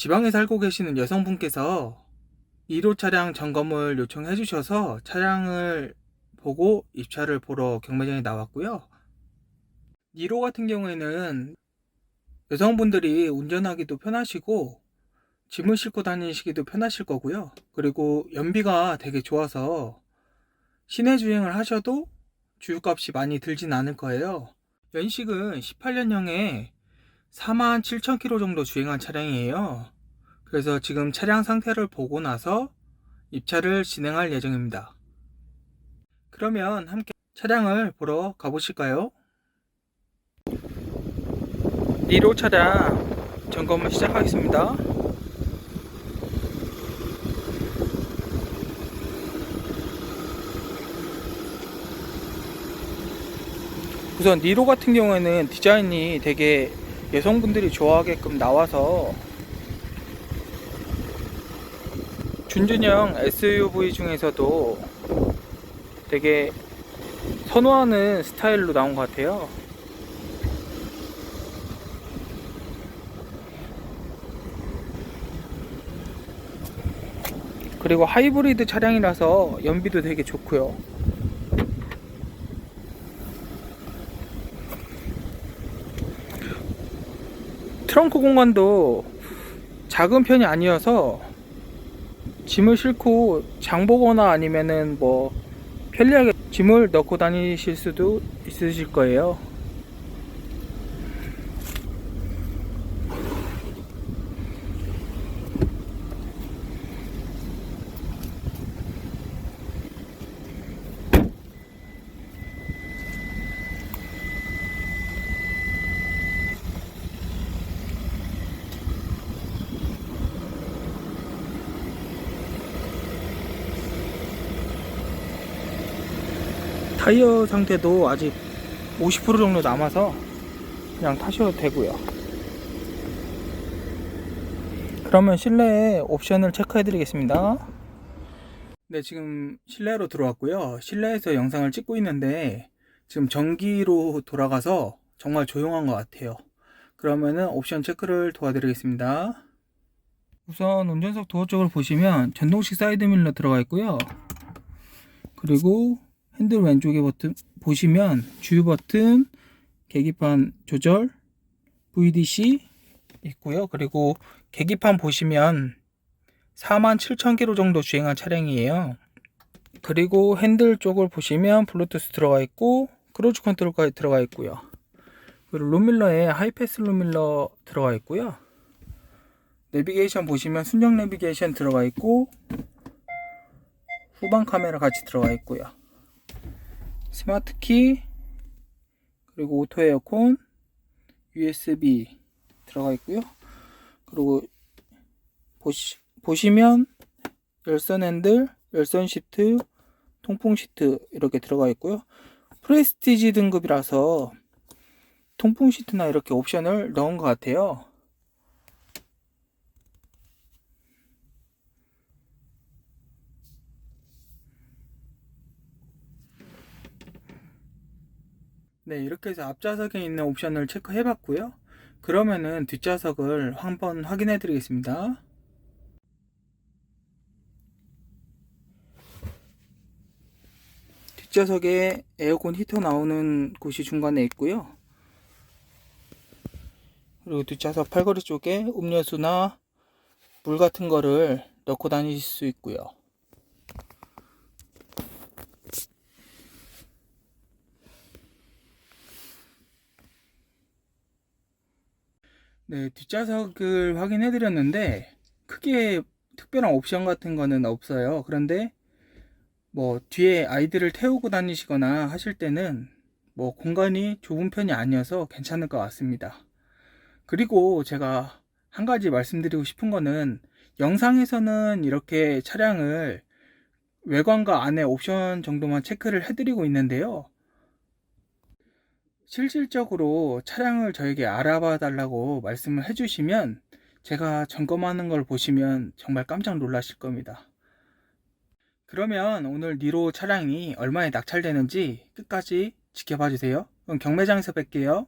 지방에 살고 계시는 여성분께서 1호 차량 점검을 요청해 주셔서 차량을 보고 입차를 보러 경매장에 나왔고요. 1호 같은 경우에는 여성분들이 운전하기도 편하시고 짐을 싣고 다니시기도 편하실 거고요. 그리고 연비가 되게 좋아서 시내 주행을 하셔도 주유값이 많이 들진 않을 거예요. 연식은 18년형에 4만 7천 킬로 정도 주행한 차량이에요. 그래서 지금 차량 상태를 보고 나서 입차를 진행할 예정입니다. 그러면 함께 차량을 보러 가보실까요? 1호 차량 점검을 시작하겠습니다. 우선 니로 같은 경우에는 디자인이 되게 여성분들이 좋아하게끔 나와서 준준형 SUV 중에서도 되게 선호하는 스타일로 나온 것 같아요. 그리고 하이브리드 차량이라서 연비도 되게 좋고요. 트렁크 공간도 작은 편이 아니어서 짐을 싣고 장 보거나 아니면은 뭐 편리하게 짐을 넣고 다니실 수도 있으실 거예요. 타이어 상태도 아직 50% 정도 남아서 그냥 타셔도 되고요. 그러면 실내에 옵션을 체크해 드리겠습니다. 네, 지금 실내로 들어왔고요. 실내에서 영상을 찍고 있는데 지금 전기로 돌아가서 정말 조용한 것 같아요. 그러면은 옵션 체크를 도와드리겠습니다. 우선 운전석 도어 쪽을 보시면 전동식 사이드밀러 들어가 있고요. 그리고 핸들 왼쪽에 버튼 보시면 주유 버튼, 계기판 조절, VDC 있고요. 그리고 계기판 보시면 47,000km 정도 주행한 차량이에요. 그리고 핸들 쪽을 보시면 블루투스 들어가 있고 크루즈 컨트롤까지 들어가 있고요. 그리고 룸밀러에 하이패스 룸밀러 들어가 있고요. 내비게이션 보시면 순정 내비게이션 들어가 있고 후방 카메라 같이 들어가 있고요. 스마트 키 그리고 오토 에어컨 USB 들어가 있고요. 그리고 보시, 보시면 열선 핸들, 열선 시트, 통풍 시트 이렇게 들어가 있고요. 프레스티지 등급이라서 통풍 시트나 이렇게 옵션을 넣은 것 같아요. 네, 이렇게 해서 앞좌석에 있는 옵션을 체크해 봤고요. 그러면은 뒷좌석을 한번 확인해 드리겠습니다. 뒷좌석에 에어컨 히터 나오는 곳이 중간에 있고요. 그리고 뒷좌석 팔걸이 쪽에 음료수나 물 같은 거를 넣고 다니실 수 있고요. 네, 뒷좌석을 확인해 드렸는데 크게 특별한 옵션 같은 거는 없어요. 그런데 뭐 뒤에 아이들을 태우고 다니시거나 하실 때는 뭐 공간이 좁은 편이 아니어서 괜찮을 것 같습니다. 그리고 제가 한 가지 말씀드리고 싶은 거는 영상에서는 이렇게 차량을 외관과 안에 옵션 정도만 체크를 해드리고 있는데요. 실질적으로 차량을 저에게 알아봐 달라고 말씀을 해주시면 제가 점검하는 걸 보시면 정말 깜짝 놀라실 겁니다. 그러면 오늘 니로 차량이 얼마에 낙찰되는지 끝까지 지켜봐 주세요. 그럼 경매장에서 뵐게요.